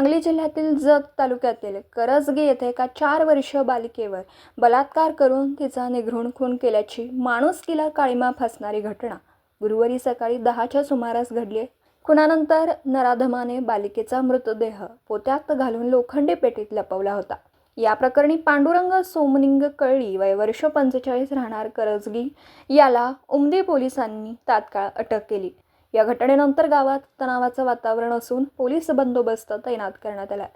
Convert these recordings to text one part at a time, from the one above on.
सांगली जिल्ह्यातील जत तालुक्यातील करजगे येथे एका चार वर्षीय बालिकेवर बलात्कार करून तिचा निघृण खून केल्याची माणुसकीला काळीमा फासणारी घटना. गुरुवारी सकाळी दहाच्या सुमारास घडली. खुनानंतर नराधमाने बालिकेचा मृतदेह पोत्यात घालून लोखंडी पेटीत लपवला होता. या प्रकरणी पांडुरंग सोमनिंग कळली वय वर्ष पंचेचाळीस राहणार करजगी याला उमदी पोलिसांनी तात्काळ अटक केली. या घटनेनंतर गावात तणावाचं वातावरण असून पोलीस बंदोबस्त तैनात करण्यात आला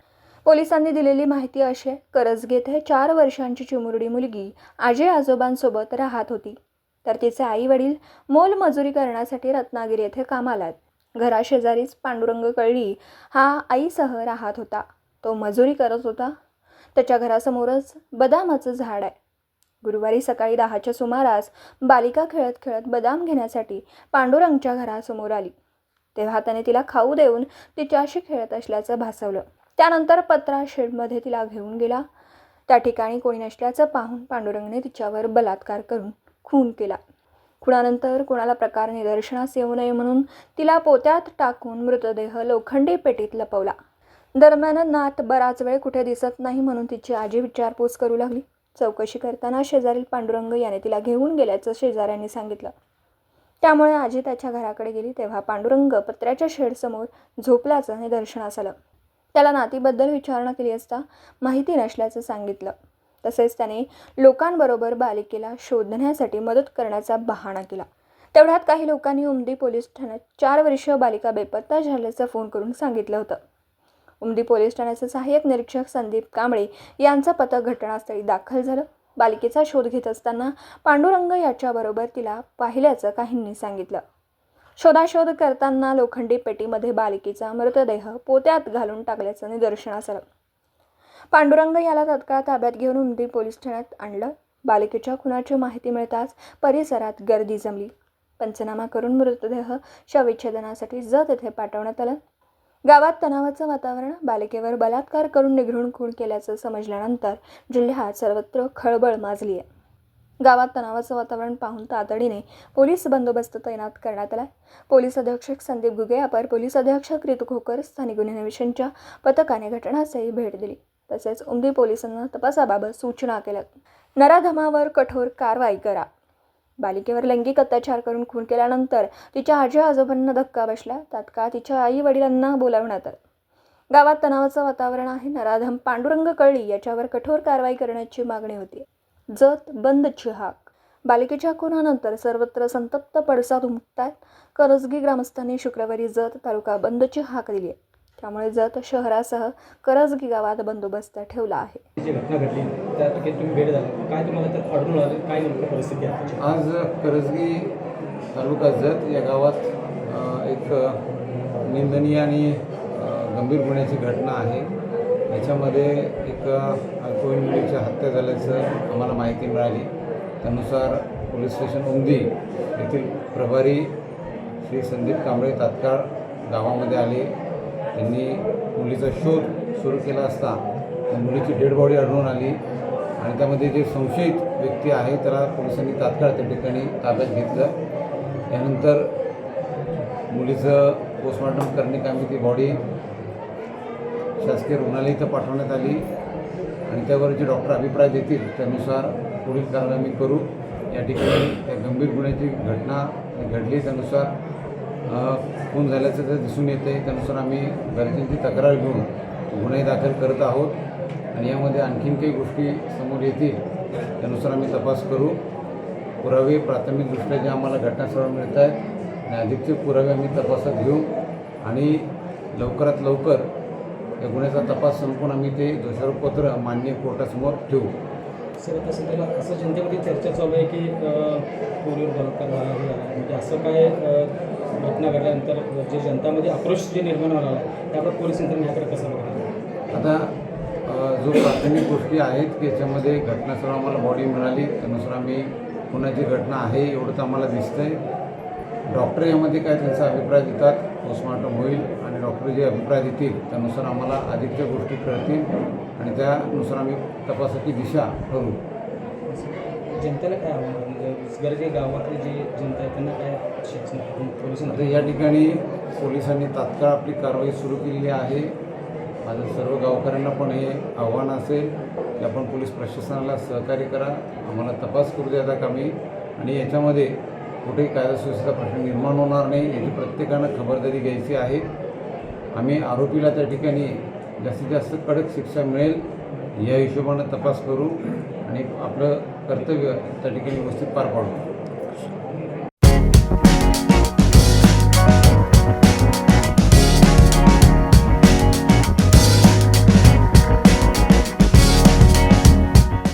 पोलिसांनी दिलेली माहिती अशी आहे करजगी हे चार वर्षांची चिमुरडी मुलगी आजी आजोबांसोबत राहत होती. तर तिचे आई वडील मोलमजुरी करण्यासाठी रत्नागिरी येथे कामाला आहेत. घराशेजारीच पांडुरंग कळली हा आईसह राहत होता. तो मजुरी करत होता. त्याच्या घरासमोरच बदामाचं झाड आहे. गुरुवारी सकाळी दहाच्या सुमारास बालिका खेळत खेळत बदाम घेण्यासाठी पांडुरंगच्या घरासमोर आली. तेव्हा त्याने तिला खाऊ देऊन तिच्याशी खेळत असल्याचं भासवलं. त्यानंतर पत्रा शेडमध्ये तिला घेऊन गेला. त्या ठिकाणी कोणी नसल्याचं पाहून पांडुरंगने तिच्यावर बलात्कार करून खून केला. खुणानंतर कोणाला प्रकार निदर्शनास येऊ नये म्हणून तिला पोत्यात टाकून मृतदेह लोखंडी पेटीत लपवला. दरम्यान नात बराच वेळ कुठे दिसत नाही म्हणून तिची आजी विचारपूस करू लागली. चौकशी करताना शेजारील पांडुरंग याने तिला घेऊन गेल्याचं शेजाऱ्यांनी सांगितलं. त्यामुळे आजी त्याच्या घराकडे गेली तेव्हा पांडुरंग पत्र्याच्या शेडसमोर झोपल्याचं निदर्शनास आलं. त्याला नातीबद्दल विचारणा केली असता माहिती नसल्याचं सांगितलं. तसेच त्याने लोकांबरोबर बालिकेला शोधण्यासाठी मदत करण्याचा बहाणा केला. तेवढ्यात काही लोकांनी उमदी पोलीस ठाण्यात चार वर्षीय बालिका बेपत्ता झाल्याचं फोन करून सांगितलं होतं. उमदी पोलीस ठाण्याचे सहाय्यक निरीक्षक संदीप कांबळे यांचं पथक घटनास्थळी दाखल झालं. बालिकेचा शोध घेत असताना पांडुरंग याच्याबरोबर तिला पाहिल्याचं काहींनी सांगितलं. शोधाशोध करताना लोखंडी पेटीमध्ये बालिकेचा मृतदेह पोत्यात घालून टाकल्याचं निदर्शनास आलं. पांडुरंग याला तत्काळ ताब्यात घेऊन उमदी पोलीस ठाण्यात आणलं. बालिकेच्या खुनाची माहिती मिळताच परिसरात गर्दी जमली. पंचनामा करून मृतदेह शवविच्छेदनासाठी ज तेथे पाठवण्यात आलं. गावात तणावाचं वातावरण बालिकेवर बलात्कार करून निघडून खून केल्याचं समजल्यानंतर जिल्ह्यात सर्वत्र खळबळ माजली आहे गावात तणावाचं वातावरण पाहून तातडीने पोलीस बंदोबस्त तैनात करण्यात आला पोलीस अधीक्षक संदीप गुगे अपर पोलीस अधीक्षक रितू खोकर स्थानिक गुन्हे अन्वेषणच्या पथकाने घटनास्थळी भेट दिली. तसेच उमदी पोलिसांना तपासाबाबत सूचना केल्या नराधमावर कठोर कारवाई करा. बालिकेवर लैंगिक अत्याचार करून खून केल्यानंतर तिच्या आजी आजोबांना धक्का बसला. तात्काळ तिच्या आई वडिलांना बोलावण्यात आलं. गावात तणावाचं वातावरण आहे. नराधम पांडुरंग कळी याच्यावर कठोर कारवाई करण्याची मागणी होती. जत बंद हाक बालिकेच्या खुनानंतर सर्वत्र संतप्त पडसाद उमटतात करजगी ग्रामस्थांनी शुक्रवारी जत तालुका बंदची हाक दिली आहे. त्यामुळे जत शहरासह करजगी गावात बंदोबस्त ठेवला आहे. जी घटना घडली त्या ठिकाणी तुम्ही भेट झाला काय तुम्हाला त्यात आढळून आलं? काय नेमकं परिस्थिती आहे? त्याची? आज करजगी तालुका जत या गावात एक निंदनीय आणि गंभीर गुन्ह्याची घटना आहे. याच्यामध्ये एक अल्पवयीन मुलीची हत्या झाल्याचं आम्हाला माहिती मिळाली. त्यानुसार पोलीस स्टेशन उमदी येथील प्रभारी श्री संदीप कांबळे तात्काळ गावामध्ये आले. त्यांनी मुलीचा शोध सुरू केला असता. त्या मुलीची डेड बॉडी आढळून आली आणि त्यामध्ये जे संशयित व्यक्ती आहे त्याला पोलिसांनी तात्काळ त्या ठिकाणी ताब्यात घेतलं. त्यानंतर मुलीचं पोस्टमॉर्टम करण्याकामी ती बॉडी शासकीय रुग्णालय इथं पाठवण्यात आली आणि त्यावर जे डॉक्टर अभिप्राय देतील त्यानुसार पुढील कारवाई आम्ही करू. या ठिकाणी त्या गंभीर गुन्ह्याची घटना घडली. त्यानुसार खून झाल्याचं जर दिसून येतं आहे त्यानुसार आम्ही गरजेची तक्रार घेऊन गुन्हे दाखल करत आहोत. आणि यामध्ये आणखीन काही गोष्टी समोर येतील त्यानुसार आम्ही तपास करू. पुरावे प्राथमिकदृष्ट्या जे आम्हाला घटनास्थळावर मिळत आहेत आणि अधिकचे पुरावे आम्ही तपासात घेऊ. आणि लवकरात लवकर या गुन्ह्याचा तपास संपून आम्ही ते दोषारोपपत्र मान्य कोर्टासमोर ठेवू. सेवक असेल त्याला असं जनतेमध्ये चर्चा चालू आहे की अ, पोलीवर बलात्कार झाला. म्हणजे असं काय घटना घडल्यानंतर जे जनतामध्ये आक्रोश जे निर्माण होणार आहे त्यावर पोलीस यंत्रणा याकडे कसं बघणार आता जो प्राथमिक गोष्टी आहेत की याच्यामध्ये घटनास्थळ आम्हाला बॉडी मिळाली त्यानुसार आम्ही कोणाची घटना आहे एवढंच आम्हाला दिसतंय. डॉक्टर यामध्ये काय त्यांचा अभिप्राय देतात पोस्टमॉर्टम होईल. डॉक्टर जे अभिप्राय देतील त्यानुसार आम्हाला अधिकच्या गोष्टी कळतील आणि त्यानुसार आम्ही तपासाची दिशा ठरवू जनतेला काय आव्हान? आहे? म्हणजे जे गावातले जे जनता आहे त्यांना काय शिक्षण पोलिसांना आता या ठिकाणी पोलिसांनी तात्काळ आपली कारवाई सुरू केलेली आहे. माझं सर्व गावकऱ्यांना पण हे आव्हान असेल की आपण पोलीस प्रशासनाला सहकार्य करा. आम्हाला तपास करू द्या कामी आणि याच्यामध्ये कुठेही कायदा सुव्यवस्थेचा प्रश्न निर्माण होणार नाही याची प्रत्येकानं खबरदारी घ्यायची आहे. आम्ही आरोपीला त्या ठिकाणी जास्तीत जास्त कडक शिक्षा मिळेल या हिशोबानं तपास करू आणि आपलं कर्तव्य त्या ठिकाणी व्यवस्थित पार पाडू.